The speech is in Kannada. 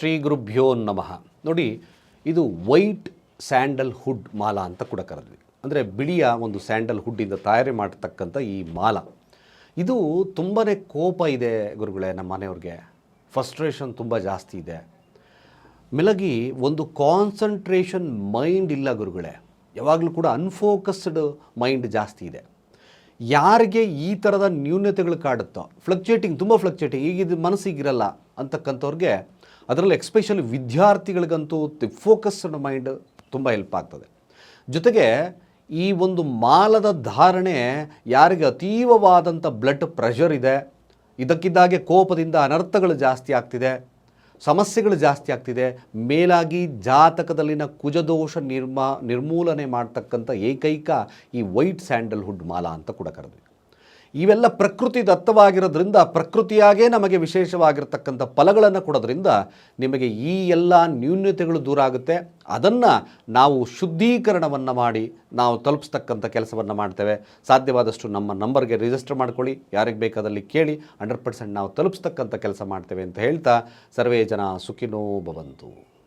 ಶ್ರೀ ಗುರುಭ್ಯೋ ನಮಃ. ನೋಡಿ, ಇದು ವೈಟ್ ಸ್ಯಾಂಡಲ್ ಹುಡ್ ಮಾಲ ಅಂತ ಕೂಡ ಕರೆದ್ವಿ. ಅಂದರೆ ಬಿಳಿಯ ಒಂದು ಸ್ಯಾಂಡಲ್ ಹುಡ್ಡಿಂದ ತಯಾರಿ ಮಾಡತಕ್ಕಂಥ ಈ ಮಾಲ. ಇದು ತುಂಬಾ ಕೋಪ ಇದೆ ಗುರುಗಳೇ ನಮ್ಮ ಮನೆಯವ್ರಿಗೆ. ಫಸ್ಟ್ರೇಷನ್ ತುಂಬ ಜಾಸ್ತಿ ಇದೆ. ಮಿಲಗಿ ಒಂದು ಕಾನ್ಸಂಟ್ರೇಷನ್ ಮೈಂಡ್ ಇಲ್ಲ ಗುರುಗಳೇ. ಯಾವಾಗಲೂ ಕೂಡ ಅನ್ಫೋಕಸ್ಡ್ ಮೈಂಡ್ ಜಾಸ್ತಿ ಇದೆ. ಯಾರಿಗೆ ಈ ಥರದ ನ್ಯೂನತೆಗಳು ಕಾಡುತ್ತೋ ಫ್ಲಕ್ಚುಯೇಟಿಂಗ್ ತುಂಬ ಫ್ಲಕ್ಚುಯೇಟಿಂಗ್ ಇದು ಮನಸ್ಸಿಗಿರಲ್ಲ ಅಂತಕ್ಕಂಥವ್ರಿಗೆ ಅದರಲ್ಲಿ ಎಕ್ಸ್ಪೆಷಲಿ ವಿದ್ಯಾರ್ಥಿಗಳಿಗಂತೂ ಫೋಕಸ್ಡ್ ಮೈಂಡ್ ತುಂಬ ಹೆಲ್ಪ್ ಆಗ್ತದೆ. ಜೊತೆಗೆ ಈ ಒಂದು ಮಾಲದ ಧಾರಣೆ ಯಾರಿಗೆ ಅತೀವವಾದಂಥ ಬ್ಲಡ್ ಪ್ರೆಷರ್ ಇದೆ, ಇದಕ್ಕಿದ್ದಾಗೆ ಕೋಪದಿಂದ ಅನರ್ಥಗಳು ಜಾಸ್ತಿ ಆಗ್ತಿದೆ, ಸಮಸ್ಯೆಗಳು ಜಾಸ್ತಿ ಆಗ್ತಿದೆ, ಮೇಲಾಗಿ ಜಾತಕದಲ್ಲಿನ ಕುಜದೋಷ ನಿರ್ಮಾ ನಿರ್ಮೂಲನೆ ಮಾಡ್ತಕ್ಕಂಥ ಏಕೈಕ ಈ ವೈಟ್ ಸ್ಯಾಂಡಲ್ವುಡ್ ಮಾಲ ಅಂತ ಕೂಡ ಕರೆದ್ವಿ. ಇವೆಲ್ಲ ಪ್ರಕೃತಿ ದತ್ತವಾಗಿರೋದ್ರಿಂದ, ಪ್ರಕೃತಿಯಾಗೇ ನಮಗೆ ವಿಶೇಷವಾಗಿರ್ತಕ್ಕಂಥ ಫಲಗಳನ್ನು ಕೊಡೋದ್ರಿಂದ ನಿಮಗೆ ಈ ಎಲ್ಲ ನ್ಯೂನ್ಯತೆಗಳು ದೂರ ಆಗುತ್ತೆ. ಅದನ್ನು ನಾವು ಶುದ್ಧೀಕರಣವನ್ನು ಮಾಡಿ ನಾವು ತಲುಪಿಸ್ತಕ್ಕಂಥ ಕೆಲಸವನ್ನು ಮಾಡ್ತೇವೆ. ಸಾಧ್ಯವಾದಷ್ಟು ನಮ್ಮ ನಂಬರ್ಗೆ ರಿಜಿಸ್ಟರ್ ಮಾಡ್ಕೊಳ್ಳಿ. ಯಾರಿಗೆ ಬೇಕಾದಲ್ಲಿ ಕೇಳಿ, ಹಂಡ್ರೆಡ್ ಪರ್ಸೆಂಟ್ ನಾವು ತಲುಪಿಸ್ತಕ್ಕಂಥ ಕೆಲಸ ಮಾಡ್ತೇವೆ ಅಂತ ಹೇಳ್ತಾ ಸರ್ವೇ ಜನ ಸುಖಿನೋ ಭವಂತು.